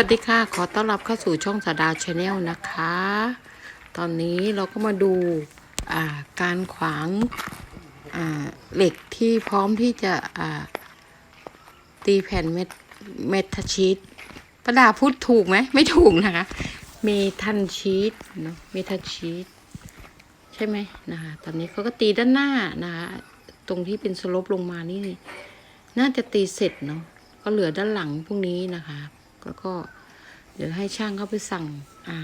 วัสดีค่ะ ขอต้อนรับเข้าสู่ช่องสาดาวชาแนลนะคะ ตอนนี้เราก็มาดูาการขวางาเหล็กที่พร้อมที่จะตีแผ่นเมทเมทัลชีตประดาพูดถูกไหม ไม่ถูกนะคะ เมทัลชีตเนาะเมทัลชีตใช่ไหมนะคะ ตอนนี้เขาก็ตีด้านหน้านะคะ ตรงที่เป็นสลบลงมานี่ น่าจะตีเสร็จเนาะก็เหลือด้านหลังพวกนี้นะคะ แล้วก็เดี๋ยวให้ช่างเข้าไปสั่งอ่า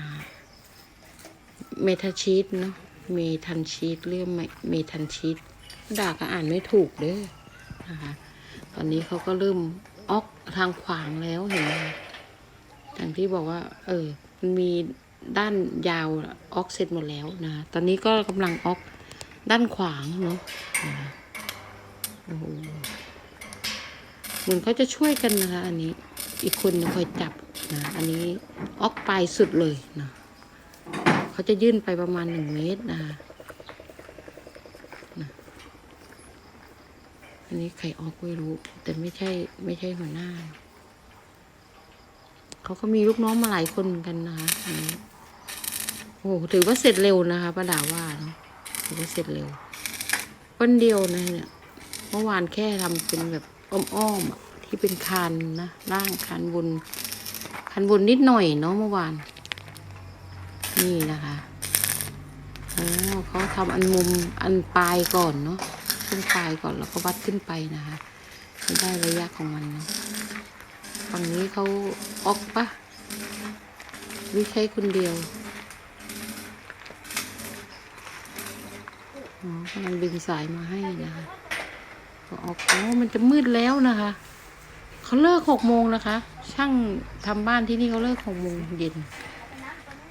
เมทาชีตเนาะเมทันชีตเรื่องเมทันชีตด่าก็อ่านไม่ถูกเด้อนะคะตอนนี้เขาก็เริ่มออกทางขวางแล้วเห็นไหมอย่างที่บอกว่า เออ มันมีด้านยาวออกเสร็จหมดแล้วนะ ตอนนี้ก็กำลังออกด้านขวางเนาะนะคะโอ้โหเหมือนเขาจะช่วยกันนะคะ อันนี้ อีกคนคอยจับนะอันนี้ออกไปสุดเลยนะเขาจะยื่นไปประมาณหนึ่งเมตรนะคะนะอันนี้ใครออกไม่รู้ แต่ไม่ใช่ไม่ใช่หัวหน้า เขาก็มีลูกน้องมาหลายคนเหมือนกันนะคะอันนี้โอ้โหถือว่าเสร็จเร็วนะคะป้าดาว่าเนาะถือว่าเสร็จเร็ววันเดียวนะเนี่ยเมื่อวานแค่ทำเป็นแบบอ้อมๆอะ ที่เป็นคานนะล่างคานบนคานบนนิดหน่อยเนาะเมื่อวาน นี่นะคะโอ้เขาทำอันมุมอันปลายก่อนเนาะขึ้นปลายก่อนแล้วก็วัดขึ้นไปนะคะให้ได้ระยะของมันนะฝั่งนี้เขาออกปะหรือใช้คนเดียวอ๋อกำลังดึงสายมาให้นะคะก็ออกโอ้มันจะมืดแล้วนะคะ เขาเลิกหกโมงนะคะ ช่างทำบ้านที่นี่เขาเลิกหกโมงเย็น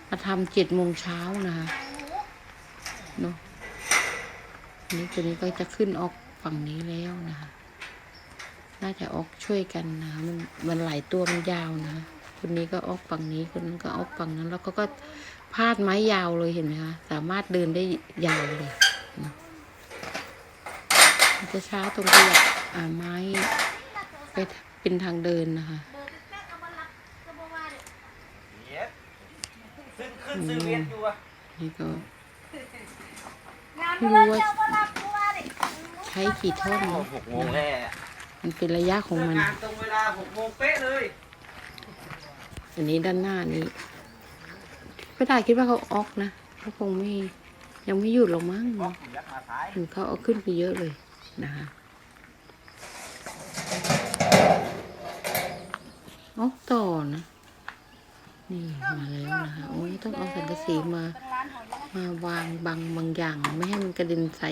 มาทำเจ็ดโมงเช้านะคะเนาะนนี้ตัวนี้ก็จะขึ้นออกฝั่งนี้แล้วนะคะ น่าจะออกช่วยกันนะคะมันมันหลายตัวมันยาวนะคะคนนี้ก็ออกฝั่งนี้คนนั้นก็ออกฝั่งนั้น แล้วก็ก็พาดไม้ยาวเลยเห็นไหมคะสามารถเดินได้ยาวเลยนะจะช้าตรงที่แบบอ่าไม้ไป เป็นทางเดินนะคะขึ้นขึ้นซื้อเวียนอยู่อะนี่ก็ไม่รู้ว่าใช้กี่ท่อนโอ้เนอะหกโมงแน่มันเป็นระยะของมัน งานตรงเวลาหกโมงเป๊ะเลย อันนี้ด้านหน้านี้ไม่ได้คิดว่าเขาออกนะเขาคงไม่ยังไม่หยุดหรอกมั้งออกยักษ์มาท้ายเห็นเขาเอาขึ้นไปเยอะเลยนะคะ ออกต่อนะ นี่มาแล้วนะคะโอ้ยต้องเอาสังกะสีมามาวางบังบางอย่าง ไม่ให้มันกระเด็นใส่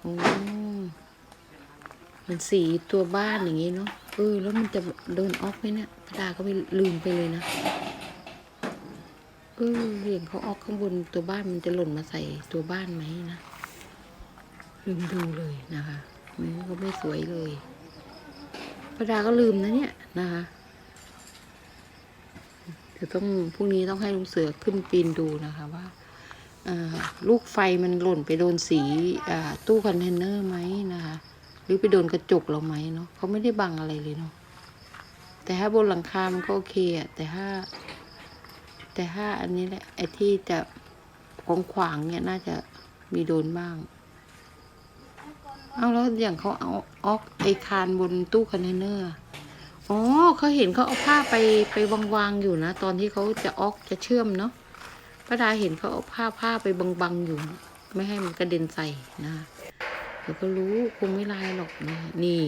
โอ้มันสีตัวบ้านอย่างงี้เนาะเออแล้วมันจะโดนออกไหมเนี่ยพระดาก็ไม่ลืมไปเลยนะเออเห็นเขาออกข้างบนตัวบ้านมันจะหล่นมาใส่ตัวบ้านไหมนะลืมดูเลยนะคะมันก็ไม่สวยเลยพระดาก็ลืมนะเนี่ยนะคะ ดี๋ยวต้องพรุ่งนี้ต้องให้ลุงเสือขึ้นปีนดูนะคะว่าลูกไฟมันหล่นไปโดนสีตู้คอนเทนเนอร์ไหมนะคะ หรือไปโดนกระจกเราไหมเนาะเขาไม่ได้บังอะไรเลยเนาะแต่ถ้าบนหลังคา มันก็โอเคอะแต่ถ้า แต่ถ้าอันนี้แหละไอ้ที่จะของขวางเนี่ยน่าจะมีโดนบ้าง เอาแล้วอย่างเขาเอาออกไอคานบนตู้คอนเทนเนอร์ อ๋อเขาเห็นเขาเอาผ้าไปไปวางๆอยู่นะ ตอนที่เขาจะออกจะเชื่อมเนาะป้าดาเห็นเขาเอาผ้าผ้าไปบังๆอยู่ ไม่ให้มันกระเด็นใส่นะเดี๋ยวก็รู้คงไม่ลายหรอกนะนี่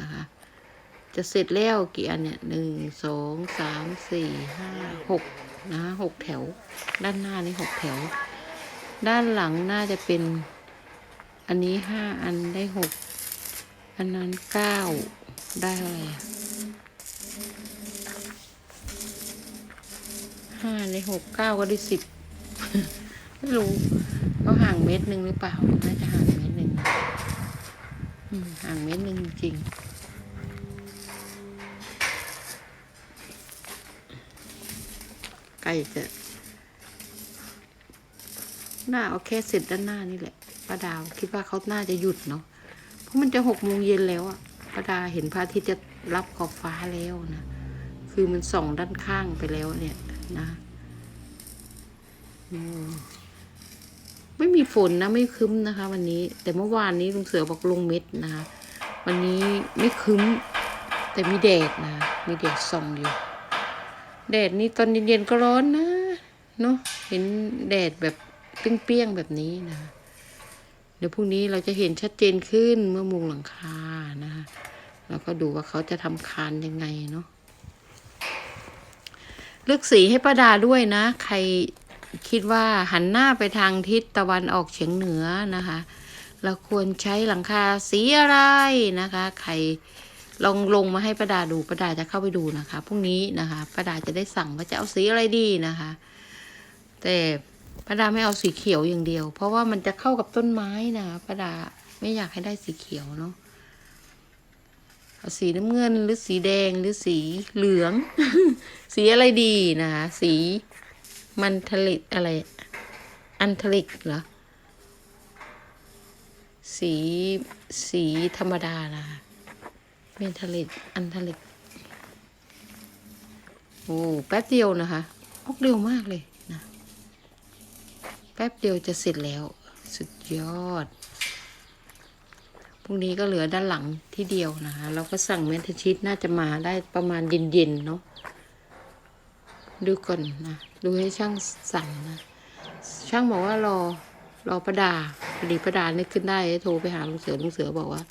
นะคะ จะเสร็จแล้วกี่อันเนี่ยหนึ่งสองสามสี่ห้าหกนะหกแถว ด้านหน้านี่หกแถว ด้านหลังน่าจะเป็นอันนี้ห้าอันได้หกอันนั้นเก้าได้อะไรอะ ห้าในหกเก้าก็ได้สิบไม่รู้เขาห่างเมตรหนึ่งหรือเปล่าน่าจะห่างเมตรหนึ่งห่างเมตรหนึ่งจริงไก่จะหน่าเอาแค่เสร็จด้านหน้านี่แหละป้าดาวคิดว่าเขาน่าจะหยุดเนาะเพราะมันจะหกโมงเย็นแล้วอะป้าดาเห็นพระอาทิตย์จะรับขอบฟ้าแล้วนะคือมันส่องด้านข้างไปแล้วเนี่ย นะไม่มีฝนนะไม่คึ้มนะคะ วันนี้ แต่เมื่อวานนี้ลุงเสือบอกลงเม็ดนะคะวันนี้ไม่คึ้ม แต่มีแดดนะมีแดดส่องอยู่ แดดนี่ตอนเย็นๆก็ร้อนนะเนาะเห็นแดดแบบเปรี้ยงๆแบบนี้นะเดี๋ยวพรุ่งนี้เราจะเห็นชัดเจนขึ้นเมื่อมุงหลังคานะคะแล้วก็ดูว่าเขาจะทำคานยังไงเนาะ เลือกสีให้ป้าดาด้วยนะ ใครคิดว่าหันหน้าไปทางทิศตะวันออกเฉียงเหนือนะคะ เราควรใช้หลังคาสีอะไรนะคะ ใครลองลงมาให้ป้าดาดูป้าดาจะเข้าไปดูนะคะพรุ่งนี้นะคะป้าดาจะได้สั่งว่าจะเอาสีอะไรดีนะคะ แต่ป้าดาไม่เอาสีเขียวอย่างเดียว เพราะว่ามันจะเข้ากับต้นไม้นะป้าดาไม่อยากให้ได้สีเขียวเนาะ เอาสีน้ำเงินหรือสีแดงหรือสีเหลือง สีอะไรดีนะคะสีมันทลิกอะไร อันทลิกเหรอ สีสีธรรมดานะคะเมนทลิกอันทลิก โอ้แป๊บเดียวนะคะออกเร็วมากเลยนะ แป๊บเดียวจะเสร็จแล้ว สุดยอด พรุ่งนี้ก็เหลือด้านหลังที่เดียวนะคะเราก็สั่งเมนทชีตน่าจะมาได้ประมาณเย็นๆเนาะดูก่อนนะดูให้ช่างสั่งนะช่างบอกว่ารอรอประดาพอดีประดานึกขึ้นได้โทรไปหาลุงเสือลุงเสือบอกว่า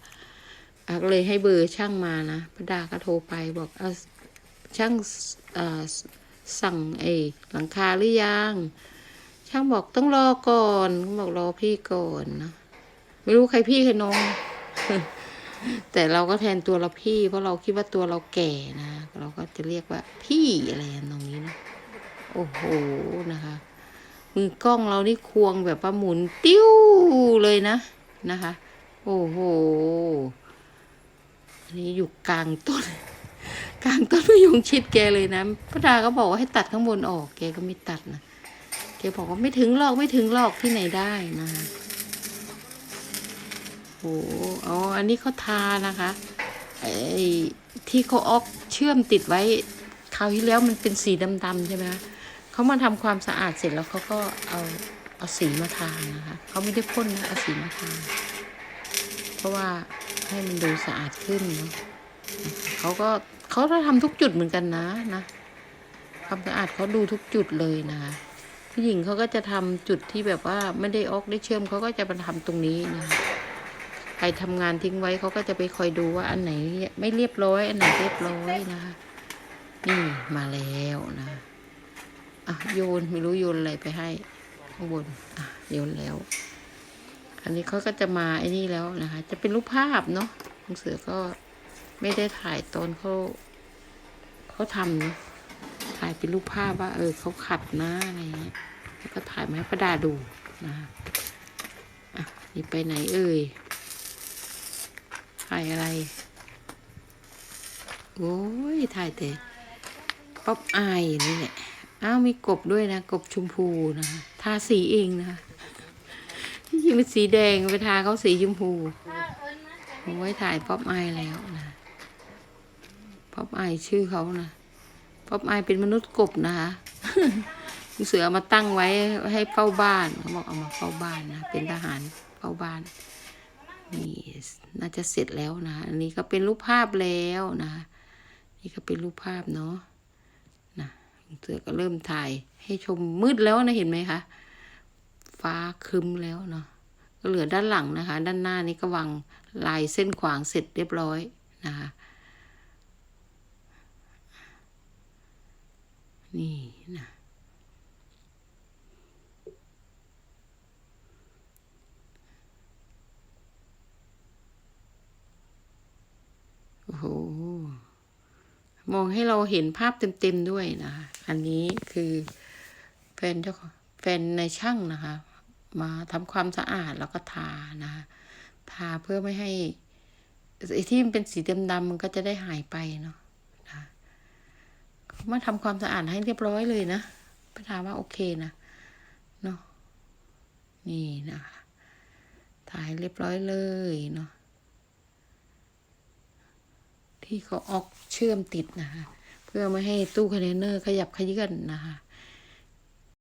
อะก็เลยให้เบอร์ช่างมานะประดาก็โทรไปบอกเอาช่างอ่อสั่งไอ้หลังคาหรือยังช่างบอกต้องรอก่อนเขาบอกรอพี่ก่อนนะไม่รู้ใครพี่ใครน้อง แต่เราก็แทนตัวเราพี่ เพราะเราคิดว่าตัวเราแก่นะ เราก็จะเรียกว่าพี่อะไรตรงนี้นะโอ้โหนะคะมือกล้องเรานี่ควงแบบว่าหมุนติ้วเลยนะนะคะ โอ้โหอันนี้อยู่กลางต้น กลางต้นมะยงชิดแกเลยนะพระดาก็บอกว่าให้ตัดข้างบนออก แกก็ไม่ตัดนะแกบอกว่าไม่ถึงหรอกไม่ถึงหรอกที่ไหนได้นะคะ โอ้อ๋อ อันนี้เขาทานะคะไอ้ที่เขาออกเชื่อมติดไว้คราวที่แล้วมันเป็นสีดำๆใช่ไหมคะเขามาทำความสะอาดเสร็จแล้วเขาก็เอาเอาสีมาทานะคะเขาไม่ได้พ่นนะเอาสีมาทาเพราะว่าให้มันดูสะอาดขึ้นเนาะเขาก็เขาก็ทำทุกจุดเหมือนกันนะนะความสะอาดเขาดูทุกจุดเลยนะคะผู้หญิงเขาก็จะทำจุดที่แบบว่าไม่ได้ออกได้เชื่อมเขาก็จะมาทำตรงนี้นะคะ ครทำงานทิ้งไว้เขาก็จะไปคอยดูว่าอันไหนไม่เรียบร้อย อันไหนเรียบร้อยนะคะ นี่มาแล้วนะอะโยนไม่รู้โยนอะไรไปให้ข้างบนอะโยนแล้ว อันนี้เขาก็จะมาไอ้นี่แล้วนะคะ จะเป็นรูปภาพเนาะลุงเสือก็ไม่ได้ถ่ายตอนเขาเขาทำเนาะถ่ายเป็นรูปภาพว่า เออเขาขัดนะอะไรเงี้ยแล้วก็ถ่ายมาให้ประดาดูนะคะอะนี่ไปไหนเอ่ย ถ่ายอะไร โอ้ย ถ่ายแต่ป๊อปอายนี่แหละ อ้าวมีกบด้วยนะ กบชมพูนะทาสีเองนะที่จริงเป็นสีแดงไปทาเขาสีชมพูโอ้ยถ่ายป๊อปอายแล้วนะป๊อปอายชื่อเขานะป๊อปอายเป็นมนุษย์กบนะคะเสือเอามาตั้งไว้ให้เฝ้าบ้านเขาบอกเอามาเฝ้าบ้านนะเป็นทหารเฝ้าบ้าน นี่น่าจะเสร็จแล้วนะอันนี้ก็เป็นรูปภาพแล้วนะ นี่ก็เป็นรูปภาพเนาะนะเสือก็เริ่มถ่ายให้ชมมืดแล้วนะเห็นไหมคะ ฟ้าครึ้มแล้วเนาะก็เหลือด้านหลังนะคะ ด้านหน้านี้ก็วางลายเส้นขวางเสร็จเรียบร้อยนะคะนี่นะโอ้โห มองให้เราเห็นภาพเต็มๆด้วยนะคะ อันนี้คือแฟนเจ้าแฟนในช่างนะคะ มาทำความสะอาดแล้วก็ทานะคะทาเพื่อไม่ให้ไอ้ที่มันเป็นสีดำๆมันก็จะได้หายไปเนาะมาทำความสะอาดให้เรียบร้อยเลยนะพระถามว่าโอเคนะเนาะนี่นะคะถ่ายเรียบร้อยเลยเนาะ ที่เขาออกเชื่อมติดนะคะ เพื่อไม่ให้ตู้คอนเทนเนอร์ขยับขยื่นนะคะ